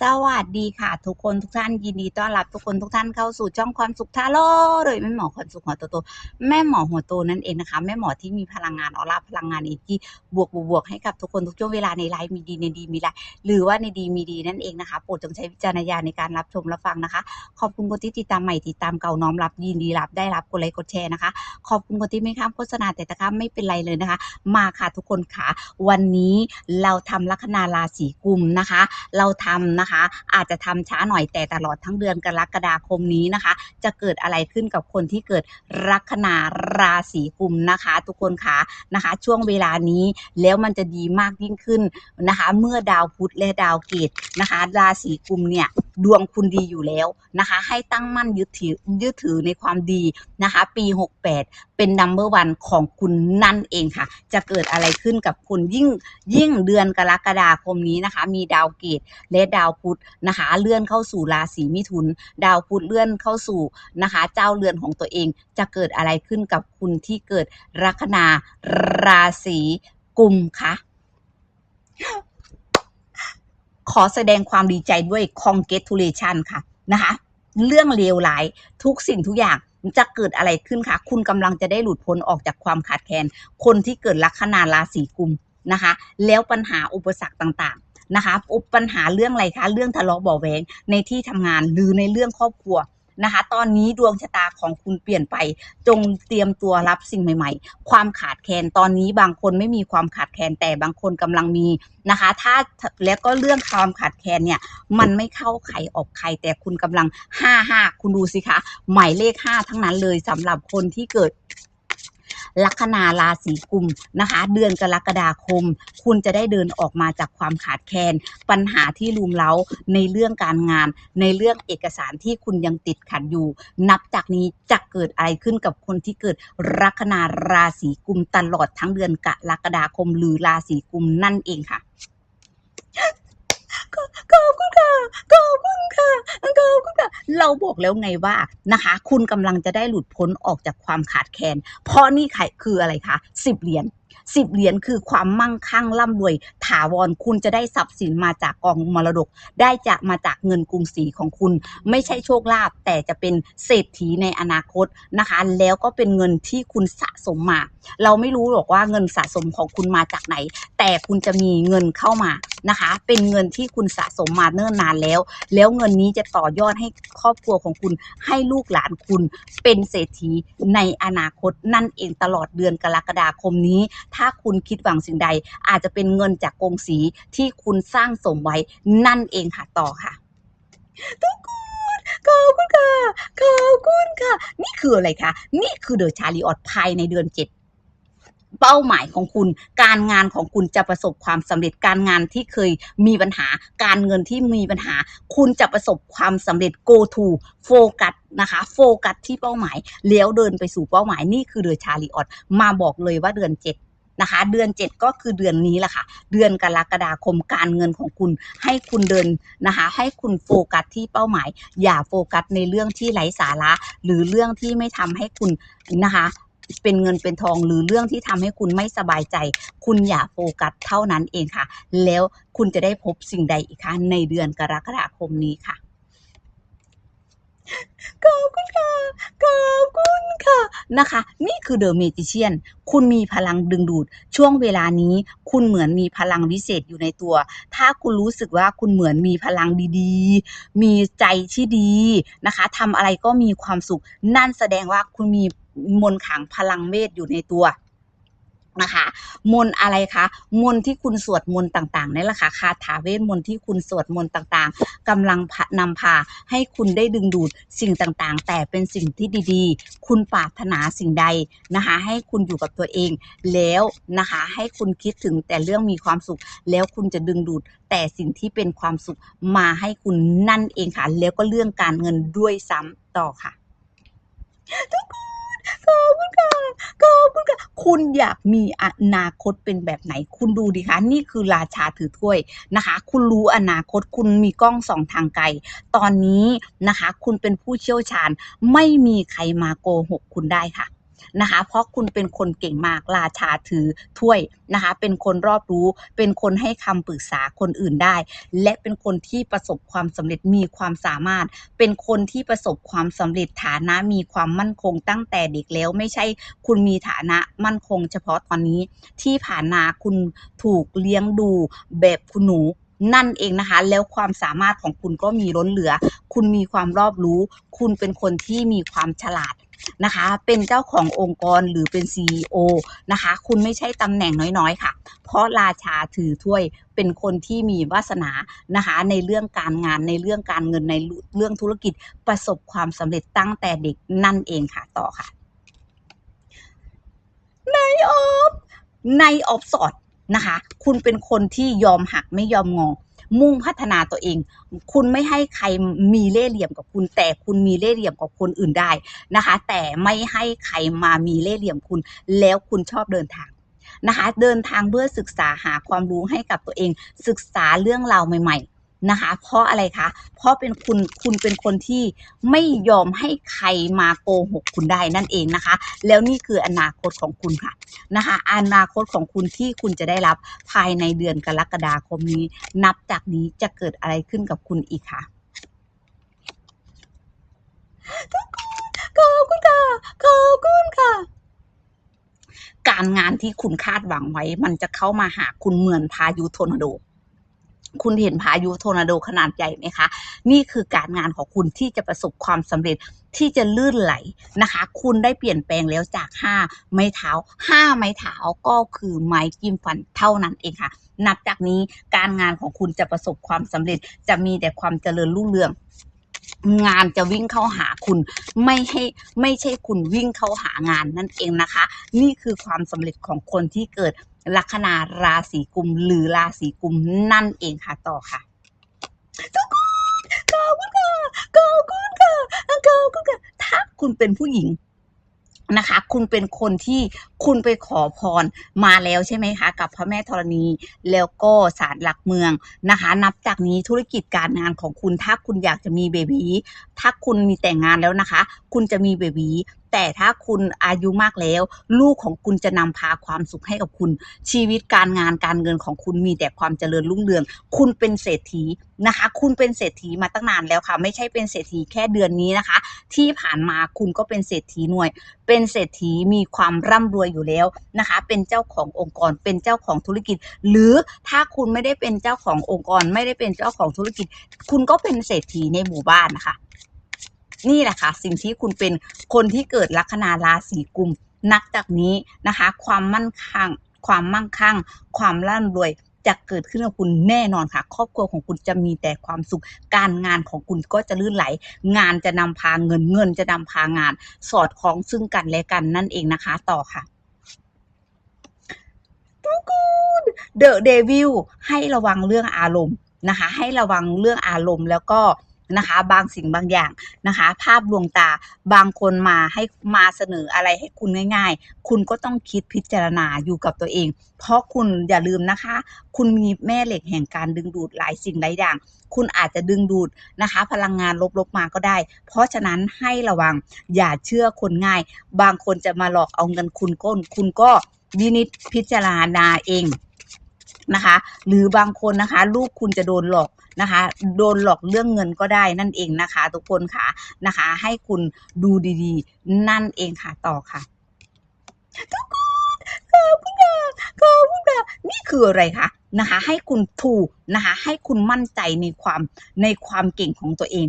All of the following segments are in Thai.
สวัสดีค่ะ ทุกคนทุกท่านยินดีต้อนรับทุกคนทุกท่านเข้าสู่ช่องความสุขทาโร่โดยแม่หมอความสุขหัวโตโตแม่หมอหัวโตนั่นเองนะคะ แม่หมอที่มีพลังงานออร่าพลังงานอีที่บวกบวกบวกให้กับทุกคนทุกช่วงเวลาในไลฟ์มีดีในดีมีไลฟ์หรือว่าในดีมีดีนั่นเองนะคะโปรดจงใช้วิจารณญาณในการรับชมรับฟังนะคะ ขอบคุณคนที่ติดตามใหม่ติดตามเก่าน้อมรับยินดีรับได้รับกดไลค์กดแชร์นะคะขอบคุณคนที่ไม่ข้ามโฆษณาแต่ตะข้ามไม่เป็นไรเลยนะคะ มาค่ะทุกคนค่ะวันนี้เราทำลัคนาราศีกุมนะคะ เราทำนะคะ อาจจะทำช้าหน่อยแต่ตลอดทั้งเดือนกรกฎาคมนี้นะคะ จะเกิดอะไรขึ้นกับคนที่เกิดลัคนาราศีกุมนะคะ ทุกคนคะนะคะ ช่วงเวลานี้แล้วมันจะดีมากยิ่งขึ้นนะคะ เมื่อดาวพุธและดาวเกตนะคะ ราศีกุมเนี่ย ดวงคุณดีอยู่แล้วนะคะ ให้ตั้งมั่นยึดถือยึดถือในความดีนะคะ ปี 68 เป็นนัมเบอร์วันของคุณนั่นเองค่ะ จะเกิดอะไรขึ้นกับคุณยิ่งยิ่งเดือนกรกฎาคมนี้นะคะ มีดาวเกตและดาวพุธนะคะ เลื่อนเข้าสู่ราศีมิถุน ดาวพุธเลื่อนเข้าสู่นะคะ เจ้าเรือนของตัวเองจะเกิดอะไรขึ้นกับคุณที่เกิดลัคนาราศีกุมคะ ขอแสดงความดีใจด้วย congratulation ค่ะนะคะเรื่องเลวร้ายทุกสิ่งทุกอย่างจะเกิดอะไรขึ้นคะคุณกำลังจะได้หลุดพ้นออกจากความขาดแคลนคนที่เกิดลัคนาราศีกุมนะคะ แล้วปัญหาอุปสรรคต่างๆนะคะอุปปัญหาเรื่องอะไรคะ เรื่องทะเลาะเบาะแวงในที่ทำงานหรือในเรื่องครอบครัว นะคะ ตอนนี้ดวงชะตาของคุณเปลี่ยนไป จงเตรียมตัวรับสิ่งใหม่ ๆ ความขาดแคลนตอนนี้บางคนไม่มีความขาดแคลนแต่บางคนกำลังมีนะคะ ถ้าแล้วก็เรื่องความขาดแคลนเนี่ย มันไม่เข้าใครออกใครแต่คุณกำลังห้าห้าคุณดูสิคะ หมายเลขห้าทั้งนั้นเลยสำหรับคนที่เกิด ลัคนาราศีกุมนะคะ เดือนกรกฎาคม คุณจะได้เดินออกมาจากความขาดแคลนปัญหาที่ลุมเล้าในเรื่องการงาน ในเรื่องเอกสารที่คุณยังติดขัดอยู่ นับจากนี้จะเกิดอะไรขึ้นกับคนที่เกิดลัคนาราศีกุมตลอดทั้งเดือนกรกฎาคม หรือราศีกุมนั่นเองค่ะ ขอบคุณค่ะขอบคุณค่ะขอบคุณค่ะ เราบอกแล้วไงว่านะคะ คุณกำลังจะได้หลุดพ้นออกจากความขาดแคลนเพราะนี่ครคืออะไรคะสิบเหรียญสิบเหรียญคือความมั่งคั่งร่ำรวย ถาวรคุณจะได้ทรัพย์สินมาจากกองมรดก ได้จากมาจากเงินกรุงศรีของคุณ ไม่ใช่โชคลาภแต่จะเป็นเศรษฐีในอนาคตนะคะ แล้วก็เป็นเงินที่คุณสะสมมา เราไม่รู้หรอกว่าเงินสะสมของคุณมาจากไหน แต่คุณจะมีเงินเข้ามา นะคะ เป็นเงินที่คุณสะสมมาเนิ่นนานแล้ว แล้วเงินนี้จะต่อยอดให้ครอบครัวของคุณ ให้ลูกหลานคุณเป็นเศรษฐีในอนาคตนั่นเองตลอดเดือนกรกฎาคมนี้ ถ้าคุณคิดหวังสิ่งใด อาจจะเป็นเงินจากกงสีที่คุณสร้างสมไว้นั่นเองค่ะต่อค่ะทุกคนขอบคุณค่ะ ขอบคุณค่ะ นี่คืออะไรคะ นี่คือเดอะชาลีออดภายในเดือนเจ็ด เป้าหมายของคุณ การงานของคุณจะประสบความสำเร็จการงานที่เคยมีปัญหา การเงินที่มีปัญหา คุณจะประสบความสำเร็จ go to โฟกัสนะคะโฟกัสที่เป้าหมายแล้วเดินไปสู่เป้าหมายนี่คือเดือนชาลีออดมาบอกเลยว่าเดือนเจ็ดนะคะเดือนเจ็ดก็คือเดือนนี้แหละค่ะ เดือนกรกฎาคมการเงินของคุณ ให้คุณเดินนะคะให้คุณโฟกัสที่เป้าหมาย อย่าโฟกัสในเรื่องที่ไร้สาระ หรือเรื่องที่ไม่ทำให้คุณนะคะ เป็นเงินเป็นทองหรือเรื่องที่ทำให้คุณไม่สบายใจ คุณอย่าโฟกัสเท่านั้นเองค่ะ แล้วคุณจะได้พบสิ่งใดอีกคะในเดือนกรกฎาคมนี้ค่ะขอบคุณค่ะขอบคุณค่ะ นะคะ นี่คือเดอะเมจิเชียนคุณมีพลังดึงดูด ช่วงเวลานี้ คุณเหมือนมีพลังวิเศษอยู่ในตัว ถ้าคุณรู้สึกว่าคุณเหมือนมีพลังดีๆ มีใจที่ดีนะคะทำอะไรก็มีความสุข นั่นแสดงว่าคุณมีมนขังพลังเมตอยู่ในตัว นะคะ มนอะไรคะ มนที่คุณสวดมนต์ต่างๆนี่แหละค่ะคาถาเวทมนที่คุณสวดมนต์ต่างๆกำลังพานำพาให้คุณได้ดึงดูดสิ่งต่างๆ แต่เป็นสิ่งที่ดีๆ คุณปรารถนาสิ่งใดนะคะ ให้คุณอยู่กับตัวเองแล้วนะคะ ให้คุณคิดถึงแต่เรื่องมีความสุข แล้วคุณจะดึงดูดแต่สิ่งที่เป็นความสุขมาให้คุณนั่นเองค่ะ แล้วก็เรื่องการเงินด้วยซ้ำต่อค่ะทุกคน ขอบคุณค่ะขอบคุณค่ะคุณอยากมีอนาคตเป็นแบบไหน คุณดูดิคะนี่คือราชาถือถ้วยนะคะ คุณรู้อนาคตคุณมีกล้องสองทางไกล ตอนนี้นะคะ คุณเป็นผู้เชี่ยวชาญ ไม่มีใครมาโกหกคุณได้ค่ะ นะคะ เพราะคุณเป็นคนเก่งมากราชาถือถ้วยนะคะ เป็นคนรอบรู้ เป็นคนให้คำปรึกษาคนอื่นได้ และเป็นคนที่ประสบความสำเร็จมีความสามารถ เป็นคนที่ประสบความสำเร็จฐานะมีความมั่นคงตั้งแต่เด็กแล้วไม่ใช่คุณมีฐานะมั่นคง เฉพาะตอนนี้ที่ผ่านมาคุณถูกเลี้ยงดูแบบคุณหนูนั่นเองนะคะ แล้วความสามารถของคุณก็มีล้นเหลือ คุณมีความรอบรู้ คุณเป็นคนที่มีความฉลาด นะคะ เป็นเจ้าขององค์กรหรือเป็น CEO นะคะ คุณไม่ใช่ตำแหน่งน้อยๆ ค่ะ เพราะราชาถือถ้วยเป็นคนที่มีวาสนานะคะ ในเรื่องการงานในเรื่องการเงินในเรื่องธุรกิจประสบความสำเร็จตั้งแต่เด็กนั่นเองค่ะต่อค่ะในออฟในออฟสอดนะคะ คุณเป็นคนที่ยอมหักไม่ยอมงอ มุ่งพัฒนาตัวเอง คุณไม่ให้ใครมีเล่ห์เหลี่ยมกับคุณ แต่คุณมีเล่ห์เหลี่ยมกับคนอื่นได้นะคะ แต่ไม่ให้ใครมามีเล่ห์เหลี่ยมคุณ แล้วคุณชอบเดินทางนะคะ เดินทางเพื่อศึกษาหาความรู้ให้กับตัวเอง ศึกษาเรื่องราวใหม่ ๆ นะคะ เพราะอะไรคะ เพราะเป็นคุณคุณเป็นคนที่ไม่ยอมให้ใครมาโกหกคุณได้นั่นเองนะคะ แล้วนี่คืออนาคตของคุณค่ะนะคะ อนาคตของคุณที่คุณจะได้รับภายในเดือนกรกฎาคมนี้ นับจากนี้จะเกิดอะไรขึ้นกับคุณอีกคะทุกคนขอบคุณค่ะขอบคุณค่ะการงานที่คุณคาดหวังไว้ มันจะเข้ามาหาคุณเหมือนพายุโทนาโด คุณเห็นพายุโทนาโดขนาดใหญ่ไหมคะ นี่คือการงานของคุณที่จะประสบความสำเร็จที่จะลื่นไหลนะคะ คุณได้เปลี่ยนแปลงแล้วจาก 5 ไม้เท้า 5 ไม้เท้าก็คือไม้จิ้มฟันเท่านั้นเองค่ะ นับจากนี้การงานของคุณจะประสบความสำเร็จ จะมีแต่ความเจริญรุ่งเรืองงานจะวิ่งเข้าหาคุณไม่ให้ไม่ใช่คุณวิ่งเข้าหางานนั่นเองนะคะ นี่คือความสำเร็จของคนที่เกิด ลัคนาราศีกุมหรือราศีกุมนั่นเองค่ะต่อค่ะทุกคนขอบคุณค่ะขอบคุณค่ะขอบคุณค่ะถ้าคุณเป็นผู้หญิงนะคะ คุณเป็นคนที่คุณไปขอพรมาแล้วใช่ไหมคะ กับพระแม่ธรณี แล้วก็ศาลหลักเมืองนะคะ นับจากนี้ธุรกิจการงานของคุณถ้าคุณอยากจะมีเบบีถ้าคุณมีแต่งงานแล้วนะคะ คุณจะมีเบบีแต่ถ้าคุณอายุมากแล้ว ลูกของคุณจะนำพาความสุขให้กับคุณ ชีวิตการงานการเงินของคุณมีแต่ความเจริญรุ่งเรือง คุณเป็นเศรษฐีนะคะ คุณเป็นเศรษฐีมาตั้งนานแล้วค่ะ ไม่ใช่เป็นเศรษฐีแค่เดือนนี้นะคะ ที่ผ่านมาคุณก็เป็นเศรษฐีหน่วย เป็นเศรษฐีมีความร่ำรวยอยู่แล้วนะคะ เป็นเจ้าขององค์กร เป็นเจ้าของธุรกิจ หรือถ้าคุณไม่ได้เป็นเจ้าขององค์กร ไม่ได้เป็นเจ้าของธุรกิจ คุณก็เป็นเศรษฐีในหมู่บ้านนะคะ นี่แหละค่ะ สิ่งที่คุณเป็นคนที่เกิดลัคนาราศีกุมนับจากนี้นะคะ ความมั่นคงความมั่งคั่ง ความร่ำรวยจะเกิดขึ้นกับคุณแน่นอนค่ะ ครอบครัวของคุณจะมีแต่ความสุข การงานของคุณก็จะลื่นไหล งานจะนำพาเงินเงินจะนำพางาน สอดคล้องซึ่งกันและกันนั่นเองนะคะ ต่อค่ะ ทุกคนเดอะเดวิลให้ระวังเรื่องอารมณ์นะคะ ให้ระวังเรื่องอารมณ์แล้วก็นะคะบางสิ่งบางอย่างนะคะ ภาพลวงตาบางคนมาให้มาเสนออะไรให้คุณง่าย ๆ คุณก็ต้องคิดพิจารณาอยู่กับตัวเอง เพราะคุณอย่าลืมนะคะ คุณมีแม่เหล็กแห่งการดึงดูดหลายสิ่งหลายอย่าง คุณอาจจะดึงดูดนะคะ พลังงานลบๆมาก็ได้ เพราะฉะนั้นให้ระวังอย่าเชื่อคนง่าย บางคนจะมาหลอกเอาเงินคุณก้น คุณก็ วินิจพิจารณาเองนะคะ หรือบางคนนะคะ ลูกคุณจะโดนหลอกนะคะ โดนหลอกเรื่องเงินก็ได้นั่นเองนะคะ ทุกคนค่ะนะคะ ให้คุณดูดีๆ นั่นเองค่ะต่อค่ะทุกคน อบคุณค่ะขอบคุณค่ะนี่คืออะไรคะนะคะ ให้คุณถูกนะคะ ให้คุณมั่นใจในความในความเก่งของตัวเอง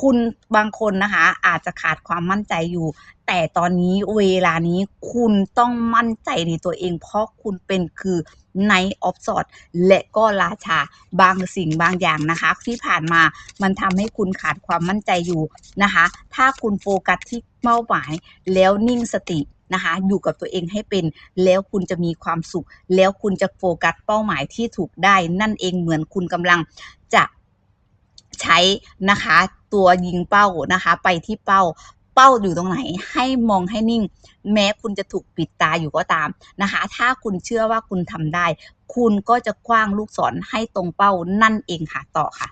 คุณบางคนนะคะ อาจจะขาดความมั่นใจอยู่ แต่ตอนนี้เวลานี้คุณต้องมั่นใจในตัวเอง เพราะคุณเป็นคือในออฟสอดและก็ราชาบางสิ่งบางอย่างนะคะ ที่ผ่านมามันทำให้คุณขาดความมั่นใจอยู่นะคะ ถ้าคุณโฟกัสที่เป้าหมายแล้วนิ่งสติ นะคะ อยู่กับตัวเองให้เป็น แล้วคุณจะมีความสุข แล้วคุณจะโฟกัสเป้าหมายที่ถูกได้ นั่นเองเหมือนคุณกำลังจะใช้นะคะตัวยิงเป้านะคะ ไปที่เป้าเป้าอยู่ตรงไหนให้มองให้นิ่ง แม้คุณจะถูกปิดตาอยู่ก็ตามนะคะ ถ้าคุณเชื่อว่าคุณทำได้ คุณก็จะคว้างลูกศรให้ตรงเป้านั่นเองค่ะต่อค่ะ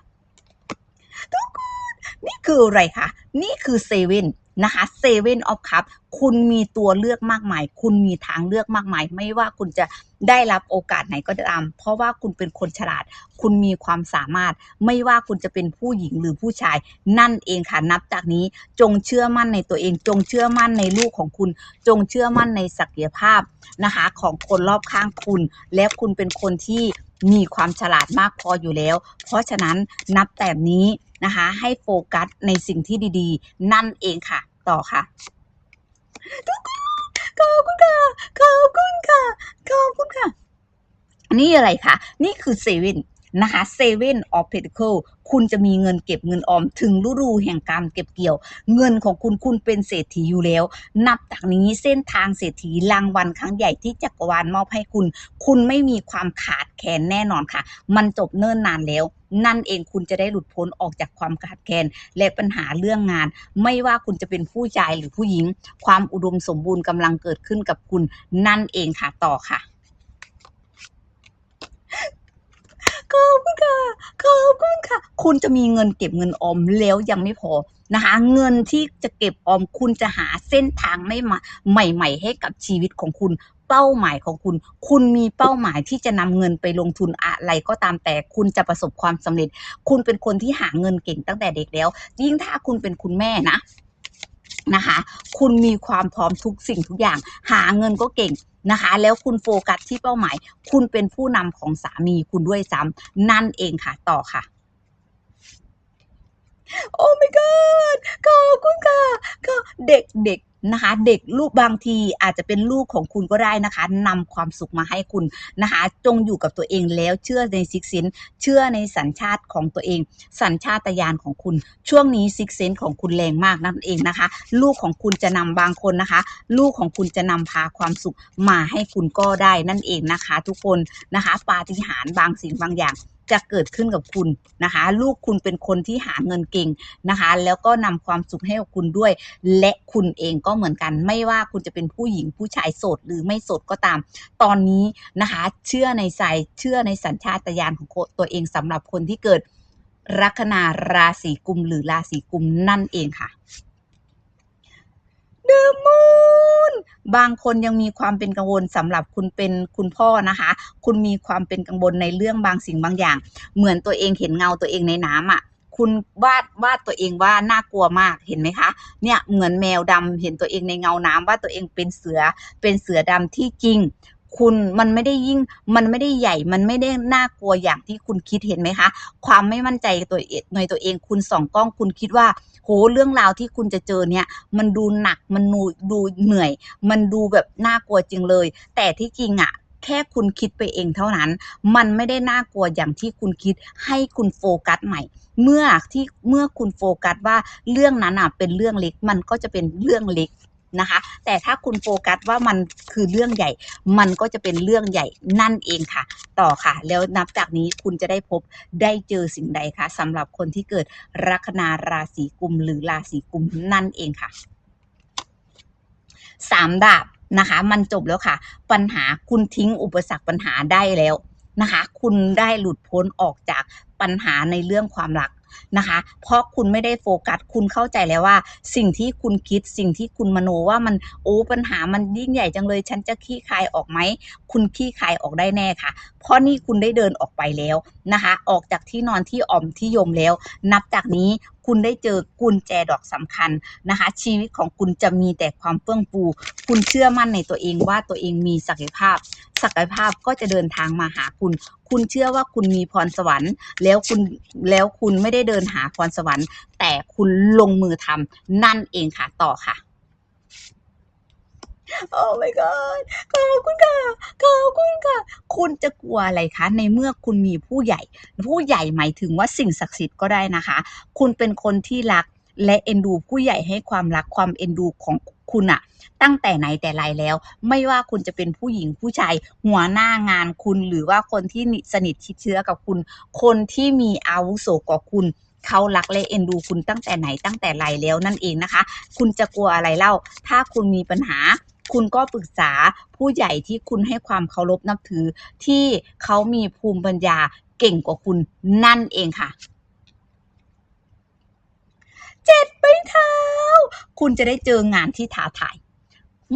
ทุกคนนี่คืออะไรคะนี่คือเซเว่น นะคะ Seven of Cups คุณมีตัวเลือกมากมาย คุณมีทางเลือกมากมาย ไม่ว่าคุณจะได้รับโอกาสไหนก็ตาม เพราะว่าคุณเป็นคนฉลาด คุณมีความสามารถ ไม่ว่าคุณจะเป็นผู้หญิงหรือผู้ชาย นั่นเองค่ะ นับจากนี้จงเชื่อมั่นในตัวเอง จงเชื่อมั่นในลูกของคุณ จงเชื่อมั่นในศักยภาพนะคะของคนรอบข้างคุณ และคุณเป็นคนที่มีความฉลาดมากพออยู่แล้ว เพราะฉะนั้นนับแต่นี้ นะคะ ให้โฟกัสในสิ่งที่ดีๆ นั่นเองค่ะ ต่อค่ะทุกคนขอบคุณค่ะขอบคุณค่ะขอบคุณค่ะ นี่อะไรคะนี่คือเซเว่น นะคะเซเว่นออฟเพดิคลคุณจะมีเงินเก็บเงินออมถึงฤดูแห่งการเก็บเกี่ยว เงินของคุณคุณเป็นเศรษฐีอยู่แล้ว นับจากนี้เส้นทางเศรษฐีรางวัลครั้งใหญ่ที่จักรวาลมอบให้คุณ คุณไม่มีความขาดแคลนแน่นอนค่ะ มันจบเนิ่นนานแล้ว นั่นเองคุณจะได้หลุดพ้นออกจากความขาดแคลนและปัญหาเรื่องงาน ไม่ว่าคุณจะเป็นผู้ชายหรือผู้หญิง ความอุดมสมบูรณ์กำลังเกิดขึ้นกับคุณนั่นเองค่ะต่อค่ะ ขอบคุณค่ะขอบคุณค่ะ คุณจะมีเงินเก็บเงินออมแล้วยังไม่พอนะคะ เงินที่จะเก็บออมคุณจะหาเส้นทางไม่ใหม่ ๆ ให้กับชีวิตของคุณเป้าหมายของคุณ คุณมีเป้าหมายที่จะนำเงินไปลงทุนอะไรก็ตามแต่ คุณจะประสบความสำเร็จ คุณเป็นคนที่หาเงินเก่งตั้งแต่เด็กแล้ว ยิ่งถ้าคุณเป็นคุณแม่นะ นะคะ คุณมีความพร้อมทุกสิ่งทุกอย่าง หาเงินก็เก่งนะคะ แล้วคุณโฟกัสที่เป้าหมาย คุณเป็นผู้นำของสามีคุณด้วยซ้ำนั่นเองค่ะ ต่อค่ะโอ้ my god ขอบคุณค่ะก็เด็กเด็ก นะคะ เด็กลูกบางทีอาจจะเป็นลูกของคุณก็ได้นะคะนำความสุขมาให้คุณนะคะ จงอยู่กับตัวเองแล้วเชื่อในซิกเซนเชื่อในสัญชาติของตัวเอง สัญชาตญาณของคุณ ช่วงนี้ซิกเซนของคุณแรงมากนั่นเองนะคะ ลูกของคุณจะนำบางคนนะคะ ลูกของคุณจะนำพาความสุขมาให้คุณก็ได้นั่นเองนะคะ ทุกคนนะคะ ปาฏิหาริย์บางสิ่งบางอย่าง จะเกิดขึ้นกับคุณนะคะ ลูกคุณเป็นคนที่หาเงินเก่งนะคะ แล้วก็นำความสุขให้กับคุณด้วย และคุณเองก็เหมือนกัน ไม่ว่าคุณจะเป็นผู้หญิงผู้ชายโสดหรือไม่โสดก็ตาม ตอนนี้นะคะ เชื่อในใจเชื่อในสัญชาตญาณของตัวเองสำหรับคนที่เกิดลัคนาราศีกุมหรือราศีกุมนั่นเองค่ะ เดอะมูนบางคนยังมีความเป็นกังวลสำหรับคุณเป็นคุณพ่อนะคะ คุณมีความเป็นกังวลในเรื่องบางสิ่งบางอย่าง เหมือนตัวเองเห็นเงาตัวเองในน้ำอะคุณวาดวาดตัวเองว่าน่ากลัวมากเห็นไหมคะเนี่ยเหมือนแมวดำเห็นตัวเองในเงาน้ำว่าตัวเองเป็นเสือเป็นเสือดำที่จริง คุณมันไม่ได้ยิ่งมันไม่ได้ใหญ่มันไม่ได้น่ากลัวอย่างที่คุณคิดเห็นไหมคะ ความไม่มั่นใจตัวเองในตัวเองคุณส่องกล้องคุณคิดว่า โหเรื่องราวที่คุณจะเจอเนี่ยมันดูหนักมันดูดูเหนื่อย มันดูแบบน่ากลัวจริงเลย แต่ที่จริงอะ่ะแค่คุณคิดไปเองเท่านั้น มันไม่ได้น่ากลัวอย่างที่คุณคิดให้คุณโฟกัสใหม่ เมื่อที่เมื่อคุณโฟกัสว่าเรื่องนั้นอะเป็นเรื่องเล็ก มันก็จะเป็นเรื่องเล็ก นะคะ แต่ถ้าคุณโฟกัสว่ามันคือเรื่องใหญ่ มันก็จะเป็นเรื่องใหญ่นั่นเองค่ะ ต่อค่ะ แล้วนับจากนี้คุณจะได้พบได้เจอสิ่งใดคะสำหรับคนที่เกิดลัคนาราศีกุมหรือราศีกุมนั่นเองค่ะสามดาบนะคะ มันจบแล้วค่ะ ปัญหาคุณทิ้งอุปสรรคปัญหาได้แล้วนะคะ คุณได้หลุดพ้นออกจากปัญหาในเรื่องความรักนะคะ เพราะคุณไม่ได้โฟกัส คุณเข้าใจแล้วว่า สิ่งที่คุณคิด สิ่งที่คุณมโนว่ามันโอ้ปัญหามันยิ่งใหญ่จังเลย ฉันจะขี้คายออกไหม คุณขี้คายออกได้แน่ค่ะ เพราะนี่คุณได้เดินออกไปแล้วนะคะ ออกจากที่นอนที่อ่อมที่ยมแล้ว นับจากนี้ คุณได้เจอกุญแจดอกสำคัญนะคะ ชีวิตของคุณจะมีแต่ความเฟื่องฟูคุณเชื่อมั่นในตัวเองว่าตัวเองมีศักยภาพ ศักยภาพก็จะเดินทางมาหาคุณ คุณเชื่อว่าคุณมีพรสวรรค์ แล้วคุณแล้วคุณไม่ได้เดินหาพรสวรรค์ แต่คุณลงมือทำนั่นเองค่ะต่อค่ะ โอ้ my god ขอบคุณค่ะ ขอบคุณค่ะ คุณจะกลัวอะไรคะ ในเมื่อคุณมีผู้ใหญ่ ผู้ใหญ่หมายถึงว่าสิ่งศักดิ์สิทธิ์ก็ได้นะคะ คุณเป็นคนที่รักและเอ็นดูผู้ใหญ่ให้ความรักความเอ็นดูของคุณอะตั้งแต่ไหนแต่ไรแล้ว ไม่ว่าคุณจะเป็นผู้หญิงผู้ชายหัวหน้างานคุณ หรือว่าคนที่สนิทชิดเชื้อกับคุณ คนที่มีอาวุโสกว่าคุณเขารักและเอ็นดูคุณตั้งแต่ไหนตั้งแต่ไรแล้วนั่นเองนะคะ คุณจะกลัวอะไรเล่า ถ้าคุณมีปัญหา คุณก็ปรึกษาผู้ใหญ่ที่คุณให้ความเคารพนับถือ ที่เขามีภูมิปัญญาเก่งกว่าคุณนั่นเองค่ะ เจ็ดไปเท้า คุณจะได้เจองานที่ท้าทาย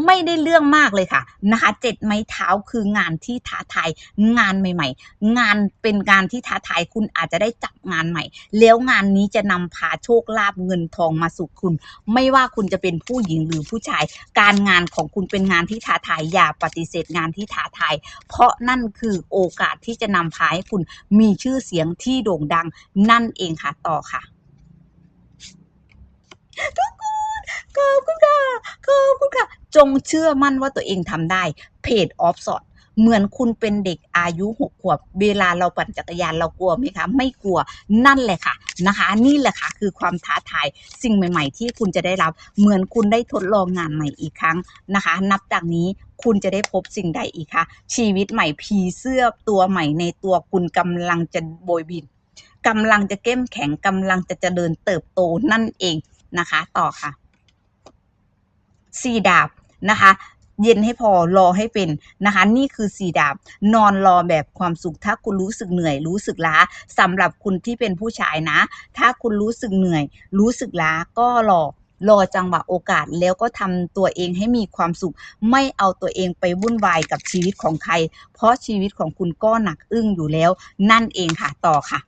ไม่ได้เรื่องมากเลยค่ะนะคะเจ็ดไม้เท้าคืองานที่ท้าทายงานใหม่ ๆ งานเป็นงานที่ท้าทายคุณอาจจะได้จับงานใหม่ แล้วงานนี้จะนำพาโชคลาภเงินทองมาสู่คุณ ไม่ว่าคุณจะเป็นผู้หญิงหรือผู้ชาย การงานของคุณเป็นงานที่ท้าทายอย่าปฏิเสธงานที่ท้าทายเพราะนั่นคือโอกาสที่จะนำพาให้คุณมีชื่อเสียงที่โด่งดังนั่นเองค่ะต่อค่ะ ขอบคุณค่ะ ขอบคุณค่ะ จงเชื่อมั่นว่าตัวเองทำได้เพจออฟสอดเหมือนคุณเป็นเด็กอายุหกขวบ เวลาเราปั่นจักรยานเรากลัวไหมคะ ไม่กลัวนั่นแหละค่ะนะคะ นี่แหละค่ะคือความท้าทายสิ่งใหม่ ๆ ที่คุณจะได้รับ เหมือนคุณได้ทดลองงานใหม่อีกครั้งนะคะ นับจากนี้คุณจะได้พบสิ่งใดอีกคะชีวิตใหม่ผีเสื้อตัวใหม่ในตัวคุณกำลังจะโบยบินกำลังจะเข้มแข็งกำลังจะเจริญเติบโตนั่นเองนะคะ ต่อค่ะ สี่ดาบนะคะเย็นให้พอรอให้เป็นนะคะ นี่คือสี่ดาบ นอนรอแบบความสุข ถ้าคุณรู้สึกเหนื่อย รู้สึกล้าสำหรับคุณที่เป็นผู้ชายนะ ถ้าคุณรู้สึกเหนื่อย รู้สึกล้าก็รอรอจังหวะโอกาสแล้วก็ทำตัวเองให้มีความสุข ไม่เอาตัวเองไปวุ่นวายกับชีวิตของใคร เพราะชีวิตของคุณก็หนักอึ้งอยู่แล้ว นั่นเองค่ะต่อค่ะ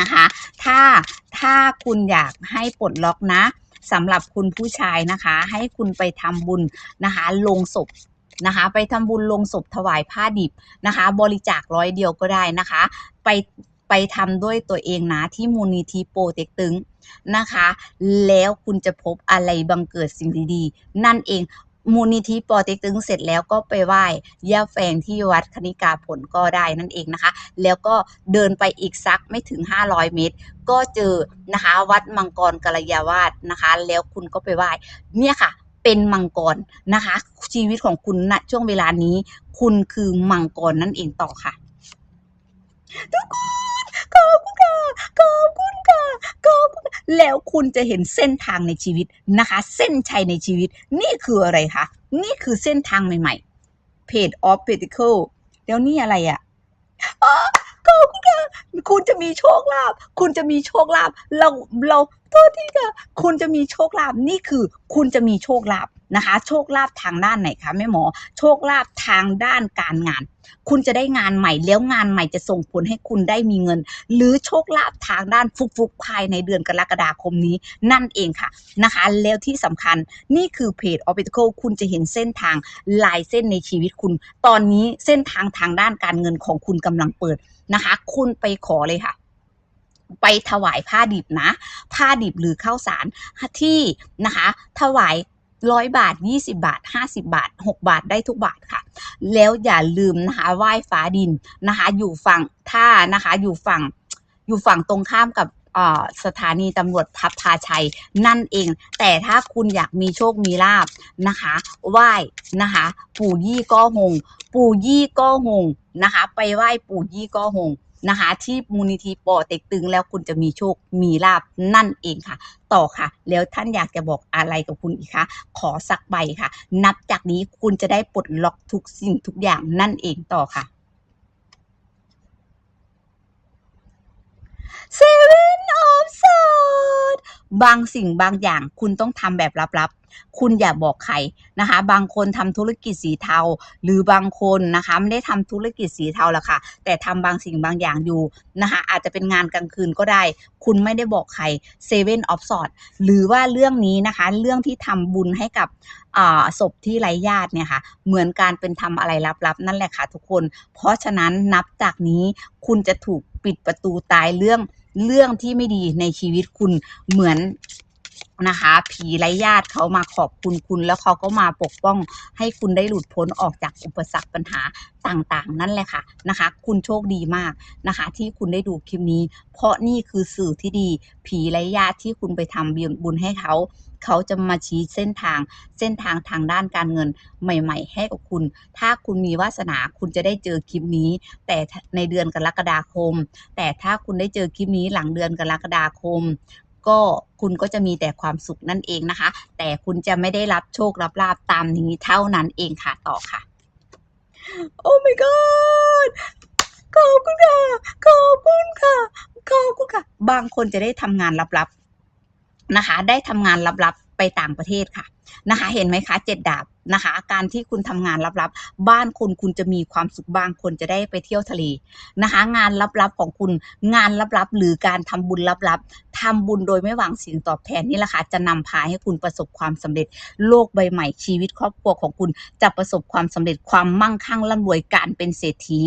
นะคะ ถ้าถ้าคุณอยากให้ปลดล็อกนะ สำหรับคุณผู้ชายนะคะ ให้คุณไปทำบุญนะคะ ลงศพนะคะ ไปทำบุญลงศพถวายผ้าดิบนะคะ บริจาคร้อยเดียวก็ได้นะคะ ไปไปทำด้วยตัวเองนะที่มูลนิธิโปรเต็กตึงนะคะ แล้วคุณจะพบอะไรบังเกิดสิ่งดีๆ นั่นเอง มูลนิธิปอเต็กตึงเสร็จแล้วก็ไปไหว้ย่าแฟงที่วัดคณิกาผลก็ได้นั่นเองนะคะ แล้วก็เดินไปอีกสักไม่ถึง 500 เมตร ก็เจอนะคะวัดมังกรกัลยาวาสนะคะ แล้วคุณก็ไปไหว้เนี่ยค่ะเป็นมังกรนะคะ ชีวิตของคุณณช่วงเวลานี้ คุณคือมังกรนั่นเองต่อค่ะทุกคน ขอบคุณค่ะขอบคุณค่ะขอบคุณค่ะแล้วคุณจะเห็นเส้นทางในชีวิตนะคะ เส้นชัยในชีวิต นี่คืออะไรคะนี่คือเส้นทางใหม่ๆ Page of Pentacle แล้วนี่อะไรอะ่ะขอบคุณค่ะคุณจะมีโชคลาภคุณจะมีโชคลาภเราเราโทษทีค่ะคุณจะมีโชคลาภนี่คือ คุณจะมีโชคลาภ นะคะ โชคลาภทางด้านไหนคะแม่หมอ โชคลาภทางด้านการงาน คุณจะได้งานใหม่แล้วงานใหม่จะส่งผลให้คุณได้มีเงิน หรือโชคลาภทางด้านฟุกๆภายในเดือนกรกฎาคมนี้นั่นเองค่ะนะคะ แล้วที่สำคัญนี่คือเพจ o p t i c a l คุณจะเห็นเส้นทางลายเส้นในชีวิตคุณ ตอนนี้เส้นทางทางด้านการเงินของคุณกำลังเปิดนะคะ คุณไปขอเลยค่ะไปถวายผ้าดิบนะ ผ้าดิบหรือข้าวสารที่นะคะ ถวาย ร้อยบาท 20 บาท 50 บาท 6 บาทได้ทุกบาทค่ะ แล้วอย่าลืมนะคะไหว้ฟ้าดินนะคะ อยู่ฝั่งท่านะคะ อยู่ฝั่งอยู่ฝั่งตรงข้ามกับสถานีตำรวจพับพาชัยนั่นเอง แต่ถ้าคุณอยากมีโชคมีลาบนะคะไหว้นะคะ ปู่ยี่ก้อหง ปู่ยี่ก้อหงนะคะ ไปไหว้ปู่ยี่ก้อหง นะคะที่มูลนิธิปอเต็กตึงแล้วคุณจะมีโชคมีลาบนั่นเองค่ะ ต่อค่ะ แล้วท่านอยากจะบอกอะไรกับคุณอีกคะขอสักใบค่ะ นับจากนี้คุณจะได้ปลดล็อกทุกสิ่งทุกอย่างนั่นเองต่อค่ะเซเว่น Swords บางสิ่งบางอย่างคุณต้องทำแบบลับๆ คุณอย่าบอกใครนะคะ บางคนทำธุรกิจสีเทา หรือบางคนนะคะไม่ได้ทำธุรกิจสีเทาหรอกค่ะ แต่ทำบางสิ่งบางอย่างอยู่นะคะอาจจะเป็นงานกลางคืนก็ได้ คุณไม่ได้บอกใคร Seven of Swords หรือว่าเรื่องนี้นะคะเรื่องที่ทำบุญให้กับศพที่ไร้ญาติเนี่ยค่ะเหมือนการเป็นทำอะไรลับๆ นั่นแหละค่ะทุกคน เพราะฉะนั้นนับจากนี้คุณจะถูกปิดประตูตายเรื่อง เรื่องที่ไม่ดีในชีวิตคุณเหมือนนะคะ ผีไร้ญาติเขามาขอบคุณคุณ แล้วเขาก็มาปกป้องให้คุณได้หลุดพ้นออกจากอุปสรรคปัญหาต่างๆ นั่นแหละค่ะนะคะ คุณโชคดีมากนะคะ ที่คุณได้ดูคลิปนี้ เพราะนี่คือสื่อที่ดี ผีไร้ญาติที่คุณไปทำบุญให้เขา เขาจะมาชี้เส้นทางเส้นทางทางด้านการเงินใหม่ ๆ ให้กับคุณ ถ้าคุณมีวาสนาคุณจะได้เจอคลิปนี้ แต่ในเดือนกรกฎาคม แต่ถ้าคุณได้เจอคลิปนี้หลังเดือนกรกฎาคม ก็คุณก็จะมีแต่ความสุขนั่นเองนะคะ แต่คุณจะไม่ได้รับโชครับลาบตามนี้เท่านั้นเองค่ะต่อค่ะ โอ้ my god ขอบคุณค่ะ ขอบคุณค่ะ ขอบคุณค่ะ บางคนจะได้ทำงานลับๆ นะคะ ได้ทำงานลับๆไปต่างประเทศค่ะ นะคะ เห็นไหมคะเจ็ดดาบนะคะ การที่คุณทำงานลับๆ บ้านคุณคุณจะมีความสุขบางคนจะได้ไปเที่ยวทะเลนะคะ งานลับๆของคุณงานลับๆ หรือการทำบุญลับๆทำบุญโดยไม่หวังสิ่งตอบแทนนี่แหละค่ะจะนำพาให้คุณประสบความสำเร็จโลกใบใหม่ชีวิตครอบครัวของคุณจะประสบความสำเร็จความมั่งคั่งร่ำรวยการเป็นเศรษฐี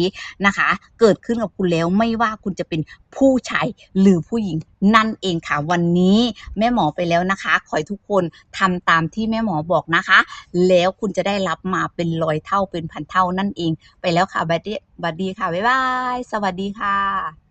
นะคะ เกิดขึ้นกับคุณแล้วไม่ว่าคุณจะเป็นผู้ชายหรือผู้หญิงนั่นเองค่ะวันนี้แม่หมอไปแล้วนะคะ ขอให้ทุกคนทำตามที่ที่แม่หมอบอกนะคะ แล้วคุณจะได้รับมาเป็นร้อยเท่าเป็นพันเท่านั่นเอง ไปแล้วค่ะบัดดี้บัดดี้ค่ะ บ๊ายบาย สวัสดีค่ะ